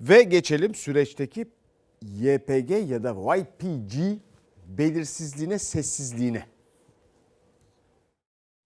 Ve geçelim süreçteki YPG ya da YPG belirsizliğine, sessizliğine.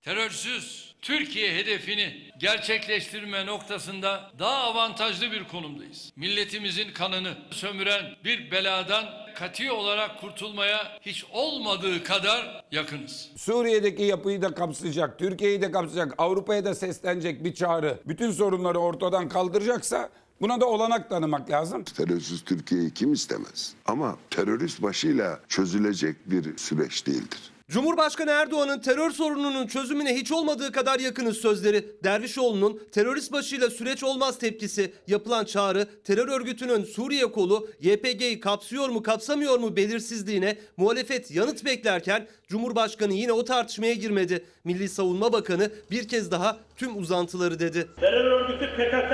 Terörsüz Türkiye hedefini gerçekleştirme noktasında daha avantajlı bir konumdayız. Milletimizin kanını sömüren bir beladan kati olarak kurtulmaya hiç olmadığı kadar yakınız. Suriye'deki yapıyı da kapsayacak, Türkiye'yi de kapsayacak, Avrupa'ya da seslenecek bir çağrı bütün sorunları ortadan kaldıracaksa buna da olanak tanımak lazım. Terörsüz Türkiye'yi kim istemez? Ama terörist başıyla çözülecek bir süreç değildir. Cumhurbaşkanı Erdoğan'ın terör sorununun çözümüne hiç olmadığı kadar yakınız sözleri. Dervişoğlu'nun terörist başıyla süreç olmaz tepkisi, yapılan çağrı, terör örgütünün Suriye kolu YPG'yi kapsıyor mu kapsamıyor mu belirsizliğine muhalefet yanıt beklerken Cumhurbaşkanı yine o tartışmaya girmedi. Milli Savunma Bakanı bir kez daha tüm uzantıları dedi. Terör örgütü PKK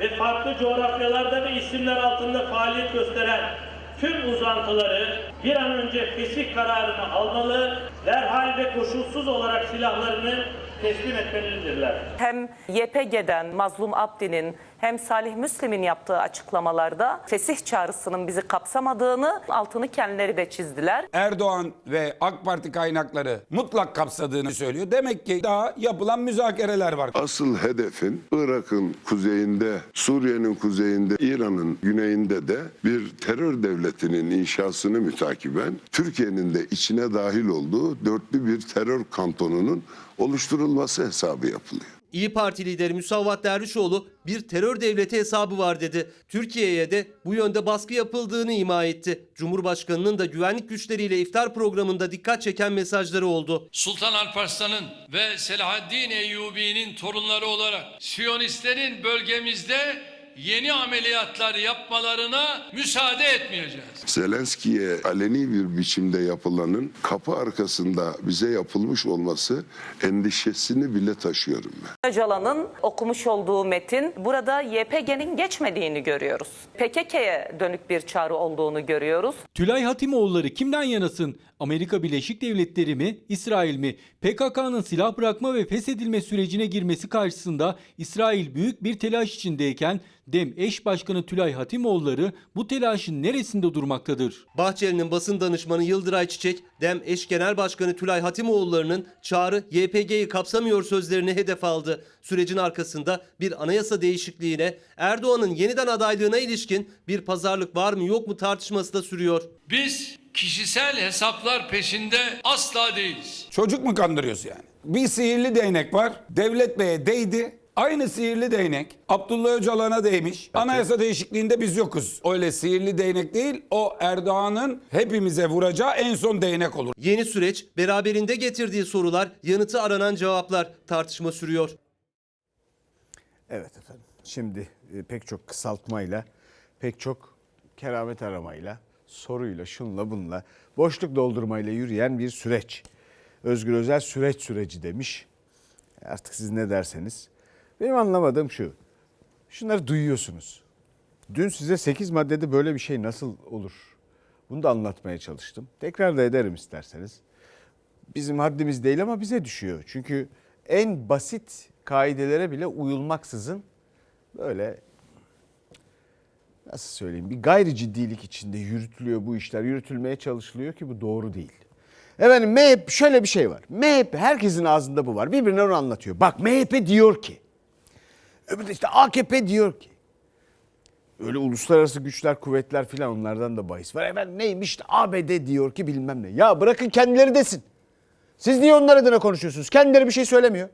ve farklı coğrafyalarda ve isimler altında faaliyet gösteren tüm uzantıları bir an önce fesih kararını almalı, derhal ve koşulsuz olarak silahlarını teslim etmelidirler. Hem YPG'den Mazlum Abdi'nin hem Salih Müslim'in yaptığı açıklamalarda fesih çağrısının bizi kapsamadığını altını kendileri de çizdiler. Erdoğan ve AK Parti kaynakları mutlak kapsadığını söylüyor. Demek ki daha yapılan müzakereler var. Asıl hedefin Irak'ın kuzeyinde, Suriye'nin kuzeyinde, İran'ın güneyinde de bir terör devletinin inşasını mütakiben Türkiye'nin de içine dahil olduğu dörtlü bir terör kantonunun oluşturulması hesabı yapılıyor. İyi Parti lideri Müsavat Dervişoğlu bir terör devleti hesabı var dedi. Türkiye'ye de bu yönde baskı yapıldığını ima etti. Cumhurbaşkanının da güvenlik güçleriyle iftar programında dikkat çeken mesajları oldu. Sultan Alparslan'ın ve Selahaddin Eyyubi'nin torunları olarak Siyonistlerin bölgemizde yeni ameliyatlar yapmalarına müsaade etmeyeceğiz. Zelenski'ye aleni bir biçimde yapılanın kapı arkasında bize yapılmış olması endişesini bile taşıyorum ben. Öcalan'ın okumuş olduğu metin burada YPG'nin geçmediğini görüyoruz. PKK'ye dönük bir çağrı olduğunu görüyoruz. Tülay Hatimoğulları kimden yanasın? Amerika Birleşik Devletleri mi, İsrail mi? PKK'nın silah bırakma ve feshedilme sürecine girmesi karşısında İsrail büyük bir telaş içindeyken DEM eş başkanı Tülay Hatimoğulları bu telaşın neresinde durmaktadır? Bahçeli'nin basın danışmanı Yıldıray Çiçek, DEM eş genel başkanı Tülay Hatimoğulları'nın çağrı YPG'yi kapsamıyor sözlerini hedef aldı. Sürecin arkasında bir anayasa değişikliğine, Erdoğan'ın yeniden adaylığına ilişkin bir pazarlık var mı yok mu tartışması da sürüyor. Biz kişisel hesaplar peşinde asla değiliz. Çocuk mu kandırıyoruz yani? Bir sihirli değnek var. Devlet Bey'e değdi. Aynı sihirli değnek Abdullah Öcalan'a değmiş. Anayasa değişikliğinde biz yokuz. Öyle sihirli değnek değil. O Erdoğan'ın hepimize vuracağı en son değnek olur. Yeni süreç beraberinde getirdiği sorular, yanıtı aranan cevaplar tartışma sürüyor. Evet efendim. Şimdi e, pek çok kısaltmayla, pek çok keramet aramayla, soruyla, şunla bunla, boşluk doldurmayla yürüyen bir süreç. Özgür Özel süreç süreci demiş. Artık siz ne derseniz. Benim anlamadığım şu. Şunları duyuyorsunuz. Dün size 8 maddede böyle bir şey nasıl olur? Bunu da anlatmaya çalıştım. Tekrar da ederim isterseniz. Bizim haddimiz değil ama bize düşüyor. Çünkü en basit kaidelere bile uyulmaksızın böyle nasıl söyleyeyim bir gayri ciddilik içinde yürütülüyor bu işler. Yürütülmeye çalışılıyor ki bu doğru değil. Efendim MHP şöyle bir şey var. MHP herkesin ağzında bu var. Birbirine onu anlatıyor. Bak MHP diyor ki. Öbürü de işte AKP diyor ki. Öyle uluslararası güçler, kuvvetler filan onlardan da bahis var. Efendim neymiş işte ABD diyor ki bilmem ne. Ya bırakın kendileri desin. Siz niye onlar adına konuşuyorsunuz? Kendileri bir şey söylemiyor.